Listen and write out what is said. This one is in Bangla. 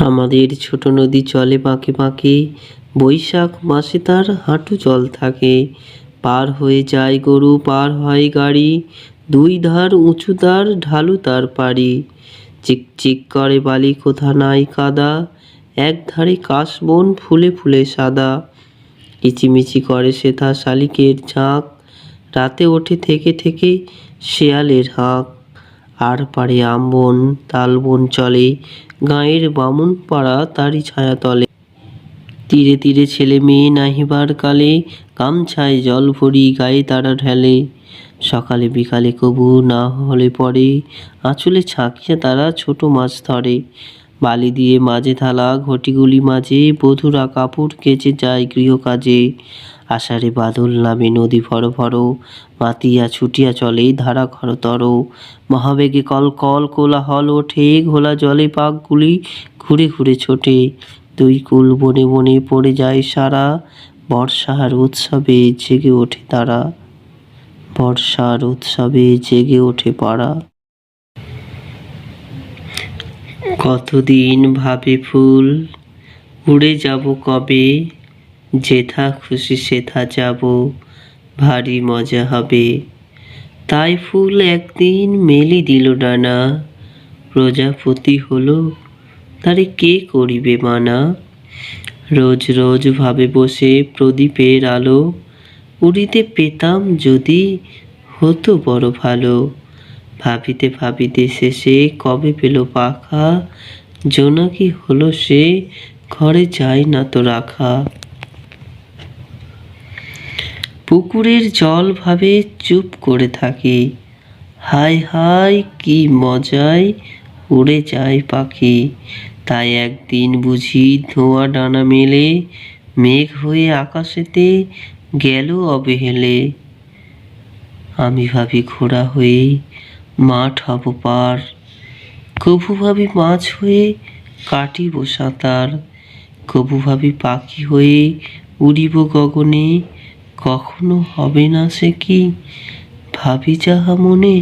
আমাদের ছোট নদী চলে বাঁকে বাঁকে বৈশাখ মাসে তার হাঁটু জল থাকে। পার হয়ে যায় গরু, পার হয় গাড়ি, দুই ধার উঁচু তার ঢালু তার পাড়ি। চিকচিক করে বালি কোথা নাই কাদা, এক ধারে কাশবন ফুলে ফুলে সাদা। কিচিমিচি করে সেথা শালিকের ঝাঁক, রাতে ওঠে থেকে থেকে শেয়ালের হাঁক। আর পারে আমবন তালবন চলে, গাঁয়ের বামুন পাড়া তারই ছায়া তলে। তীরে তীরে ছেলে মেয়ে নাহিবার কালে, গামছায় জল ভরি গায়ে তারা ঢেলে। সকালে বিকালে কবু না হলে পরে, আঁচলে ছাঁকিয়া তারা ছোট মাছ ধরে। বালি দিয়ে মাঝে থালা, ঘটিগুলি মাঝে, বধুরা কাপড় কেচে যায় গৃহকাজে। আষাঢ়ে বাদল নামে নদী ভর ভর, মাতিয়া ছুটিয়া চলে ধারা খরতর মহাবেগে কল কল কোলাহল ওঠে, ঘোলা জলে পাকগুলি ঘুরে ঘুরে ছোটে। দুই কুল বনে বনে পড়ে যায় সারা, বর্ষার উৎসবে জেগে ওঠে তারা। বর্ষার উৎসবে জেগে ওঠে পাড়া। কতদিন ভাবে ফুল, উড়ে যাব কবে? যেথা খুশি সেথা যাব, ভারী মজা হবে। তাই ফুল একদিন মেলি দিল ডানা প্রজাপতি হলো, তারে কে করিবে মানা? রোজ রোজ ভাবে বসে প্রদীপের আলো, উড়িতে পেতাম যদি হতো বড় ভালো। ভাবিতে ভাবিতে শেষে কবে পেল পাখা, জোনাকি হলো সে, ঘরে যায় না তো রাখা। পুকুরের জল ভাবে চুপ করে থাকে। হায় হায়, কি মজায় উড়ে যায় পাখি। তাই একদিন বুঝি ধোঁয়া ডানা মেলে, মেঘ হয়ে আকাশেতে গেল অবহেলে। আমি ভাবি ঘোড়া হয়ে মাঠ হব পার, কভু ভাবি মাছ হয়ে কাটিব সাঁতার, কভু ভাবি পাখি হয়ে উড়িব গগনে কখনো হবে না সে কি? ভাবি যাহা মনে